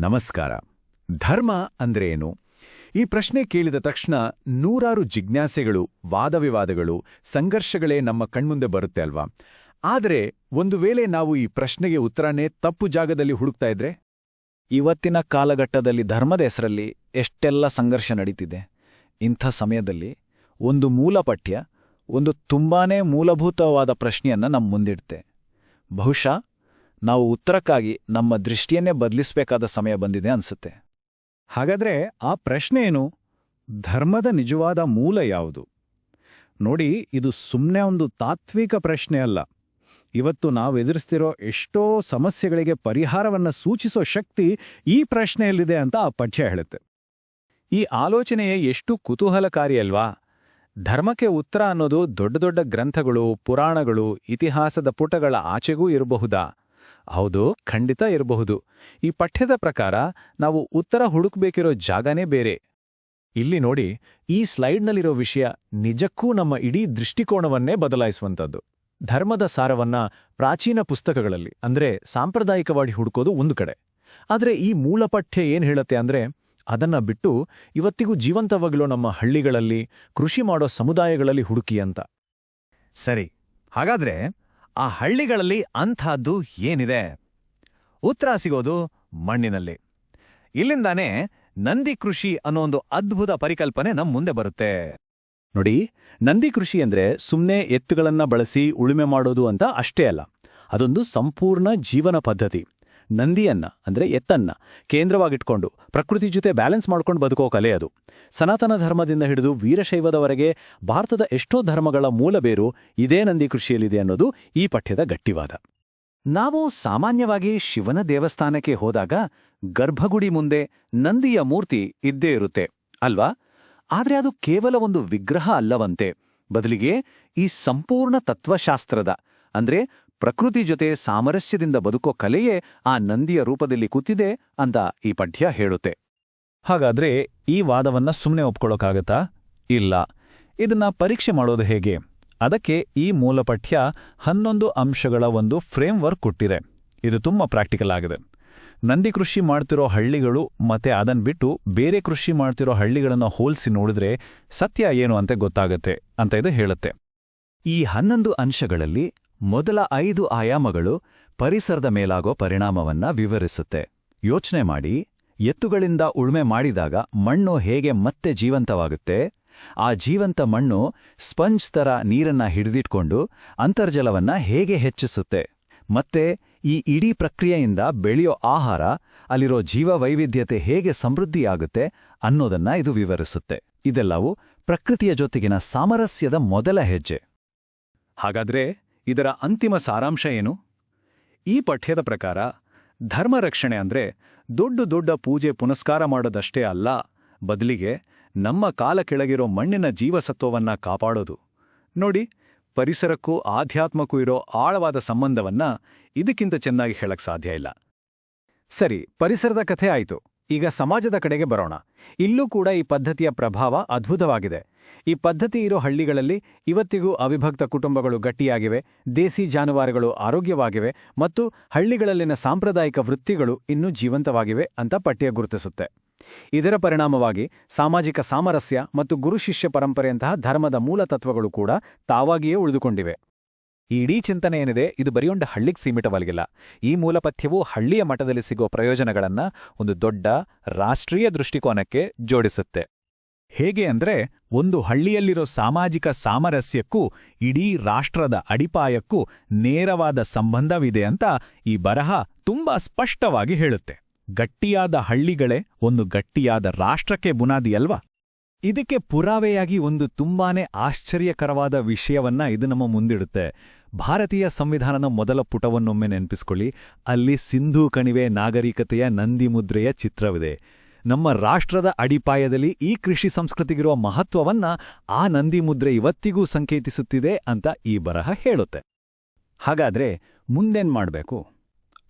ನಮಸ್ಕಾರ. ಧರ್ಮ ಅಂದ್ರೆ ಏನು ಈ ಪ್ರಶ್ನೆ ಕೇಳಿದ ತಕ್ಷಣ ನೂರಾರು ಜಿಜ್ಞಾಸೆಗಳು, ವಾದವಿವಾದಗಳು, ಸಂಘರ್ಷಗಳೇ ನಮ್ಮ ಕಣ್ಮುಂದೆ ಬರುತ್ತೆ ಅಲ್ವಾ? ಆದರೆ ಒಂದು ವೇಳೆ ನಾವು ಈ ಪ್ರಶ್ನೆಗೆ ಉತ್ತರನೇ ತಪ್ಪು ಜಾಗದಲ್ಲಿ ಹುಡುಕ್ತಾ ಇದ್ರೆ? ಇವತ್ತಿನ ಕಾಲಘಟ್ಟದಲ್ಲಿ ಧರ್ಮದ ಹೆಸರಲ್ಲಿ ಎಷ್ಟೆಲ್ಲ ಸಂಘರ್ಷ ನಡೀತಿದೆ. ಇಂಥ ಸಮಯದಲ್ಲಿ ಒಂದು ಮೂಲ ಪಠ್ಯ, ಒಂದು ತುಂಬಾನೇ ಮೂಲಭೂತವಾದ ಪ್ರಶ್ನೆಯನ್ನ ನಮ್ಮ ಮುಂದಿಡ್ತೆ. ಬಹುಶಃ ನಾವು ಉತ್ತರಕ್ಕಾಗಿ ನಮ್ಮ ದೃಷ್ಟಿಯನ್ನೇ ಬದಲಿಸಬೇಕಾದ ಸಮಯ ಬಂದಿದೆ ಅನ್ಸುತ್ತೆ. ಹಾಗಾದ್ರೆ ಆ ಪ್ರಶ್ನೆ ಏನು? ಧರ್ಮದ ನಿಜವಾದ ಮೂಲ ಯಾವುದು? ನೋಡಿ, ಇದು ಸುಮ್ಮನೆ ಒಂದು ತಾತ್ವಿಕ ಪ್ರಶ್ನೆ ಅಲ್ಲ. ಇವತ್ತು ನಾವು ಎದುರಿಸ್ತಿರೋ ಎಷ್ಟೋ ಸಮಸ್ಯೆಗಳಿಗೆ ಪರಿಹಾರವನ್ನ ಸೂಚಿಸೋ ಶಕ್ತಿ ಈ ಪ್ರಶ್ನೆಯಲ್ಲಿದೆ ಅಂತ ಆ ಪಠ್ಯ ಹೇಳುತ್ತೆ. ಈ ಆಲೋಚನೆಯೇ ಎಷ್ಟು ಕುತೂಹಲಕಾರಿಯಲ್ವಾ ಧರ್ಮಕ್ಕೆ ಉತ್ತರ ಅನ್ನೋದು ದೊಡ್ಡ ದೊಡ್ಡ ಗ್ರಂಥಗಳು, ಪುರಾಣಗಳು, ಇತಿಹಾಸದ ಪುಟಗಳ ಆಚೆಗೂ ಇರಬಹುದಾ? ಹೌದು, ಖಂಡಿತ ಇರಬಹುದು. ಈ ಪಠ್ಯದ ಪ್ರಕಾರ ನಾವು ಉತ್ತರ ಹುಡುಕ್ಬೇಕಿರೋ ಜಾಗನೇ ಬೇರೆ. ಇಲ್ಲಿ ನೋಡಿ, ಈ ಸ್ಲೈಡ್ನಲ್ಲಿರೋ ವಿಷಯ ನಿಜಕ್ಕೂ ನಮ್ಮ ಇಡೀ ದೃಷ್ಟಿಕೋನವನ್ನೇ ಬದಲಾಯಿಸುವಂಥದ್ದು. ಧರ್ಮದ ಸಾರವನ್ನ ಪ್ರಾಚೀನ ಪುಸ್ತಕಗಳಲ್ಲಿ, ಅಂದ್ರೆ ಸಾಂಪ್ರದಾಯಿಕವಾಗಿ ಹುಡುಕೋದು ಒಂದು ಕಡೆ. ಆದರೆ ಈ ಮೂಲ ಪಠ್ಯ ಏನು ಹೇಳುತ್ತೆ ಅಂದ್ರೆ, ಅದನ್ನ ಬಿಟ್ಟು ಇವತ್ತಿಗೂ ಜೀವಂತವಾಗಲೋ ನಮ್ಮ ಹಳ್ಳಿಗಳಲ್ಲಿ, ಕೃಷಿ ಮಾಡೋ ಸಮುದಾಯಗಳಲ್ಲಿ ಹುಡುಕಿ ಅಂತ. ಸರಿ, ಹಾಗಾದ್ರೆ ಆ ಹಳ್ಳಿಗಳಲ್ಲಿ ಅಂಥದ್ದು ಏನಿದೆ? ಉತ್ತರ ಸಿಗೋದು ಮಣ್ಣಿನಲ್ಲಿ. ಇಲ್ಲಿಂದಾನೇ ನಂದಿ ಕೃಷಿ ಅನ್ನೋ ಒಂದು ಅದ್ಭುತ ಪರಿಕಲ್ಪನೆ ನಮ್ ಮುಂದೆ ಬರುತ್ತೆ. ನೋಡಿ, ನಂದಿ ಕೃಷಿ ಅಂದ್ರೆ ಸುಮ್ಮನೆ ಎತ್ತುಗಳನ್ನ ಬಳಸಿ ಉಳುಮೆ ಮಾಡೋದು ಅಂತ ಅಷ್ಟೇ ಅಲ್ಲ. ಅದೊಂದು ಸಂಪೂರ್ಣ ಜೀವನ ಪದ್ಧತಿ. ನಂದಿಯನ್ನ, ಅಂದ್ರೆ ಎತ್ತನ್ನ ಕೇಂದ್ರವಾಗಿಟ್ಕೊಂಡು ಪ್ರಕೃತಿ ಜೊತೆ ಬ್ಯಾಲೆನ್ಸ್ ಮಾಡ್ಕೊಂಡು ಬದುಕೋ ಕಲೆ ಅದು. ಸನಾತನ ಧರ್ಮದಿಂದ ಹಿಡಿದು ವೀರಶೈವದವರೆಗೆ ಭಾರತದ ಎಷ್ಟೋ ಧರ್ಮಗಳ ಮೂಲ ಬೇರು ಇದೇ ನಂದಿ ಕೃಷಿಯಲ್ಲಿದೆ ಅನ್ನೋದು ಈ ಪಠ್ಯದ ಗಟ್ಟಿವಾದ. ನಾವು ಸಾಮಾನ್ಯವಾಗಿ ಶಿವನ ದೇವಸ್ಥಾನಕ್ಕೆ ಹೋದಾಗ ಗರ್ಭಗುಡಿ ಮುಂದೆ ನಂದಿಯ ಮೂರ್ತಿ ಇದ್ದೇ ಇರುತ್ತೆ, ಅಲ್ವಾ? ಆದ್ರೆ ಅದು ಕೇವಲ ಒಂದು ವಿಗ್ರಹ ಅಲ್ಲವಂತೆ. ಬದಲಿಗೆ ಈ ಸಂಪೂರ್ಣ ತತ್ವಶಾಸ್ತ್ರದ, ಅಂದ್ರೆ ಪ್ರಕೃತಿ ಜೊತೆ ಸಾಮರಸ್ಯದಿಂದ ಬದುಕೋ ಕಲೆಯೇ ಆ ನಂದಿಯ ರೂಪದಲ್ಲಿ ಕೂತಿದೆ ಅಂತ ಈ ಪಠ್ಯ ಹೇಳುತ್ತೆ. ಹಾಗಾದ್ರೆ ಈ ವಾದವನ್ನ ಸುಮ್ಮನೆ ಒಪ್ಕೊಳ್ಳೋಕ್ಕಾಗತ್ತಾ ಇಲ್ಲ. ಇದನ್ನ ಪರೀಕ್ಷೆ ಮಾಡೋದು ಹೇಗೆ? ಅದಕ್ಕೆ ಈ ಮೂಲಪಠ್ಯ ಹನ್ನೊಂದು ಅಂಶಗಳ ಒಂದು ಫ್ರೇಮ್ವರ್ಕ್ ಕೊಟ್ಟಿದೆ. ಇದು ತುಂಬಾ ಪ್ರಾಕ್ಟಿಕಲ್ ಆಗಿದೆ. ನಂದಿ ಕೃಷಿ ಮಾಡ್ತಿರೋ ಹಳ್ಳಿಗಳು ಮತ್ತೆ ಅದನ್ ಬಿಟ್ಟು ಬೇರೆ ಕೃಷಿ ಮಾಡ್ತಿರೋ ಹಳ್ಳಿಗಳನ್ನ ಹೋಲಿಸಿ ನೋಡಿದ್ರೆ ಸತ್ಯ ಏನು ಅಂತ ಗೊತ್ತಾಗತ್ತೆ ಅಂತ ಇದು ಹೇಳುತ್ತೆ. ಈ ಹನ್ನೊಂದು ಅಂಶಗಳಲ್ಲಿ ಮೊದಲ ಐದು ಆಯಾಮಗಳು ಪರಿಸರದ ಮೇಲಾಗೋ ಪರಿಣಾಮವನ್ನ ವಿವರಿಸುತ್ತೆ. ಯೋಚನೆ ಮಾಡಿ, ಎತ್ತುಗಳಿಂದ ಉಳುಮೆ ಮಾಡಿದಾಗ ಮಣ್ಣು ಹೇಗೆ ಮತ್ತೆ ಜೀವಂತವಾಗುತ್ತೆ? ಆ ಜೀವಂತ ಮಣ್ಣು ಸ್ಪಂಜ್ ತರ ನೀರನ್ನ ಹಿಡಿದಿಟ್ಕೊಂಡು ಅಂತರ್ಜಲವನ್ನ ಹೇಗೆ ಹೆಚ್ಚಿಸುತ್ತೆ? ಮತ್ತೆ ಈ ಇಡೀ ಪ್ರಕ್ರಿಯೆಯಿಂದ ಬೆಳೆಯೋ ಆಹಾರ, ಅಲ್ಲಿರೋ ಜೀವವೈವಿಧ್ಯತೆ ಹೇಗೆ ಸಮೃದ್ಧಿಯಾಗುತ್ತೆ ಅನ್ನೋದನ್ನ ಇದು ವಿವರಿಸುತ್ತೆ. ಇದೆಲ್ಲವೂ ಪ್ರಕೃತಿಯ ಜೊತೆಗಿನ ಸಾಮರಸ್ಯದ ಮೊದಲ ಹೆಜ್ಜೆ. ಹಾಗಾದ್ರೆ ಇದರ ಅಂತಿಮ ಸಾರಾಂಶ ಏನು? ಈ ಪಠ್ಯದ ಪ್ರಕಾರ, ಧರ್ಮ ರಕ್ಷಣೆ ಅಂದ್ರೆ ದೊಡ್ಡ ದೊಡ್ಡ ಪೂಜೆ ಪುನಸ್ಕಾರ ಮಾಡೋದಷ್ಟೇ ಅಲ್ಲ, ಬದಲಿಗೆ ನಮ್ಮ ಕಾಲ ಕೆಳಗಿರೋ ಮಣ್ಣಿನ ಜೀವಸತ್ವವನ್ನ ಕಾಪಾಡೋದು. ನೋಡಿ, ಪರಿಸರಕ್ಕೂ ಆಧ್ಯಾತ್ಮಕ್ಕೂ ಇರೋ ಆಳವಾದ ಸಂಬಂಧವನ್ನ ಇದಕ್ಕಿಂತ ಚೆನ್ನಾಗಿ ಹೇಳಕ್ ಸಾಧ್ಯ ಇಲ್ಲ. ಸರಿ, ಪರಿಸರದ ಕಥೆ ಆಯಿತು. ಈಗ ಸಮಾಜದ ಕಡೆಗೆ ಬರೋಣ. ಇಲ್ಲೂ ಕೂಡ ಈ ಪದ್ಧತಿಯ ಪ್ರಭಾವ ಅದ್ಭುತವಾಗಿದೆ. ಈ ಪದ್ಧತಿ ಇರೋ ಹಳ್ಳಿಗಳಲ್ಲಿ ಇವತ್ತಿಗೂ ಅವಿಭಕ್ತ ಕುಟುಂಬಗಳು ಗಟ್ಟಿಯಾಗಿವೆ, ದೇಸಿ ಜಾನುವಾರುಗಳು ಆರೋಗ್ಯವಾಗಿವೆ ಮತ್ತು ಹಳ್ಳಿಗಳಲ್ಲಿನ ಸಾಂಪ್ರದಾಯಿಕ ವೃತ್ತಿಗಳು ಇನ್ನೂ ಜೀವಂತವಾಗಿವೆ ಅಂತ ಪಠ್ಯ ಗುರುತಿಸುತ್ತೆ. ಇದರ ಪರಿಣಾಮವಾಗಿ ಸಾಮಾಜಿಕ ಸಾಮರಸ್ಯ ಮತ್ತು ಗುರುಶಿಷ್ಯ ಪರಂಪರೆಯಂತಹ ಧರ್ಮದ ಮೂಲ ತತ್ವಗಳು ಕೂಡ ತಾವಾಗಿಯೇ ಉಳಿದುಕೊಂಡಿವೆ. ಈ ಇಡೀ ಚಿಂತನೆ ಏನಿದೆ, ಇದು ಬರೆಯೊಂಡ ಹಳ್ಳಿಗೆ ಸೀಮಿತವಾಗಿಲ್ಲ. ಈ ಮೂಲಪಥ್ಯವು ಹಳ್ಳಿಯ ಮಟ್ಟದಲ್ಲಿ ಸಿಗೋ ಪ್ರಯೋಜನಗಳನ್ನು ಒಂದು ದೊಡ್ಡ ರಾಷ್ಟ್ರೀಯ ದೃಷ್ಟಿಕೋನಕ್ಕೆ ಜೋಡಿಸುತ್ತೆ. ಹೇಗೆ ಅಂದ್ರೆ ಒಂದು ಹಳ್ಳಿಯಲ್ಲಿರೋ ಸಾಮಾಜಿಕ ಸಾಮರಸ್ಯಕ್ಕೂ, ಇಡೀ ರಾಷ್ಟ್ರದ ಅಡಿಪಾಯಕ್ಕೂ ನೇರವಾದ ಸಂಬಂಧವಿದೆ ಅಂತ ಈ ಬರಹ ತುಂಬಾ ಸ್ಪಷ್ಟವಾಗಿ ಹೇಳುತ್ತೆ. ಗಟ್ಟಿಯಾದ ಹಳ್ಳಿಗಳೇ ಒಂದು ಗಟ್ಟಿಯಾದ ರಾಷ್ಟ್ರಕ್ಕೆ ಬುನಾದಿಯಲ್ವಾ ಇದಕ್ಕೆ ಪುರಾವೆಯಾಗಿ ಒಂದು ತುಂಬಾನೇ ಆಶ್ಚರ್ಯಕರವಾದ ವಿಷಯವನ್ನ ಇದು ನಮ್ಮ ಮುಂದಿಡುತ್ತೆ. ಭಾರತೀಯ ಸಂವಿಧಾನದ ಮೊದಲ ಪುಟವನ್ನೊಮ್ಮೆ ನೆನಪಿಸಿಕೊಳ್ಳಿ. ಅಲ್ಲಿ ಸಿಂಧೂ ಕಣಿವೆ ನಾಗರಿಕತೆಯ ನಂದಿಮುದ್ರೆಯ ಚಿತ್ರವಿದೆ. ನಮ್ಮ ರಾಷ್ಟ್ರದ ಅಡಿಪಾಯದಲ್ಲಿ ಈ ಕೃಷಿ ಸಂಸ್ಕೃತಿಗಿರುವ ಮಹತ್ವವನ್ನ ಆ ನಂದಿ ಮುದ್ರೆ ಇವತ್ತಿಗೂ ಸಂಕೇತಿಸುತ್ತಿದೆ ಅಂತ ಈ ಬರಹ ಹೇಳುತ್ತೆ. ಹಾಗಾದ್ರೆ ಮುಂದೇನ್ ಮಾಡಬೇಕು?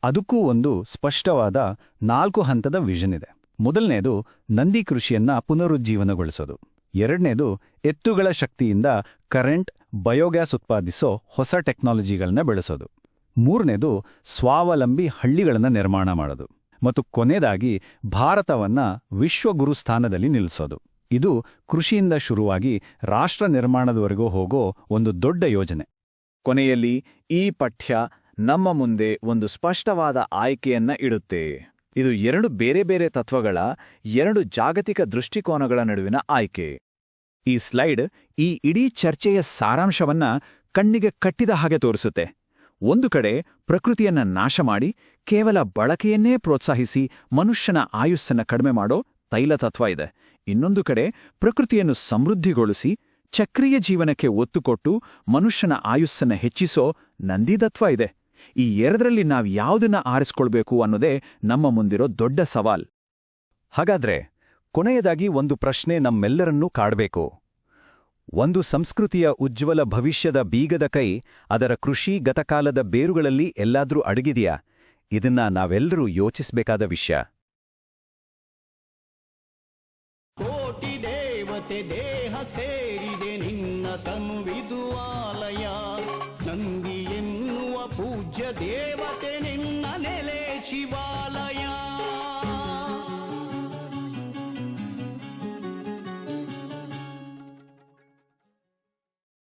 ಅದಕ್ಕೂ ಒಂದು ಸ್ಪಷ್ಟವಾದ ನಾಲ್ಕು ಹಂತದ ವಿಷನ್ ಇದೆ. ಮೊದಲನೇದು ನಂದಿ ಕೃಷಿಯನ್ನ ಪುನರುಜ್ಜೀವನಗೊಳಿಸೋದು. ಎರಡನೇದು ಎತ್ತುಗಳ ಶಕ್ತಿಯಿಂದ ಕರೆಂಟ್, ಬಯೋಗ್ಯಾಸ್ ಉತ್ಪಾದಿಸೋ ಹೊಸ ಟೆಕ್ನಾಲಜಿಗಳನ್ನ ಬೆಳೆಸೋದು. ಮೂರನೇದು ಸ್ವಾವಲಂಬಿ ಹಳ್ಳಿಗಳನ್ನ ನಿರ್ಮಾಣ ಮಾಡೋದು. ಮತ್ತು ಕೊನೆಯದಾಗಿ ಭಾರತವನ್ನ ವಿಶ್ವಗುರು ಸ್ಥಾನದಲ್ಲಿ ನಿಲ್ಲಿಸೋದು. ಇದು ಕೃಷಿಯಿಂದ ಶುರುವಾಗಿ ರಾಷ್ಟ್ರ ನಿರ್ಮಾಣದವರೆಗೂ ಹೋಗೋ ಒಂದು ದೊಡ್ಡ ಯೋಜನೆ. ಕೊನೆಯಲ್ಲಿ ಈ ಪಠ್ಯ ನಮ್ಮ ಮುಂದೆ ಒಂದು ಸ್ಪಷ್ಟವಾದ ಆಯ್ಕೆಯನ್ನ ಇಡುತ್ತೆ. ಇದು ಎರಡು ಬೇರೆ ಬೇರೆ ತತ್ವಗಳ, ಎರಡು ಜಾಗತಿಕ ದೃಷ್ಟಿಕೋನಗಳ ನಡುವಿನ ಆಯ್ಕೆ. ಈ ಸ್ಲೈಡ್ ಈ ಇಡೀ ಚರ್ಚೆಯ ಸಾರಾಂಶವನ್ನ ಕಣ್ಣಿಗೆ ಕಟ್ಟಿದ ಹಾಗೆ ತೋರಿಸುತ್ತೆ. ಒಂದು ಕಡೆ ಪ್ರಕೃತಿಯನ್ನ ನಾಶ ಮಾಡಿ ಕೇವಲ ಬಳಕೆಯನ್ನೇ ಪ್ರೋತ್ಸಾಹಿಸಿ ಮನುಷ್ಯನ ಆಯುಸ್ಸನ್ನ ಕಡಿಮೆ ಮಾಡೋ ತೈಲ ತತ್ವ ಇದೆ. ಇನ್ನೊಂದು ಕಡೆ ಪ್ರಕೃತಿಯನ್ನು ಸಮೃದ್ಧಿಗೊಳಿಸಿ ಚಕ್ರೀಯ ಜೀವನಕ್ಕೆ ಒತ್ತು ಕೊಟ್ಟು ಮನುಷ್ಯನ ಆಯುಸ್ಸನ್ನ ಹೆಚ್ಚಿಸೋ ನಂದಿದತ್ವ ಇದೆ. ಈ ಎರಡರಲ್ಲಿ ನಾವು ಯಾವುದನ್ನ ಆರಿಸ್ಕೊಳ್ಬೇಕು ಅನ್ನೋದೇ ನಮ್ಮ ಮುಂದಿರೋ ದೊಡ್ಡ ಸವಾಲ್. ಹಾಗಾದ್ರೆ ಕೊನೆಯದಾಗಿ ಒಂದು ಪ್ರಶ್ನೆ ನಮ್ಮೆಲ್ಲರನ್ನೂ ಕಾಡ್ಬೇಕು. ಒಂದು ಸಂಸ್ಕೃತಿಯ ಉಜ್ವಲ ಭವಿಷ್ಯದ ಬೀಗದ ಕೈ ಅದರ ಕೃಷಿ ಗತಕಾಲದ ಬೇರುಗಳಲ್ಲಿ ಎಲ್ಲಾದ್ರೂ ಅಡಗಿದೆಯಾ? ಇದನ್ನ ನಾವೆಲ್ಲರೂ ಯೋಚಿಸಬೇಕಾದ ವಿಷಯ. ಕೋಟಿ ದೇವತೆ, ದೇಹ ಸೇರಿದೆ ನಿನ್ನ ತನುವಿದು ಆಲಯ. ನಂದಿ ಎನ್ನುವ ಪೂಜ್ಯ ದೇವತೆ ನಿನ್ನ ನೆಲೆ ಶಿವ.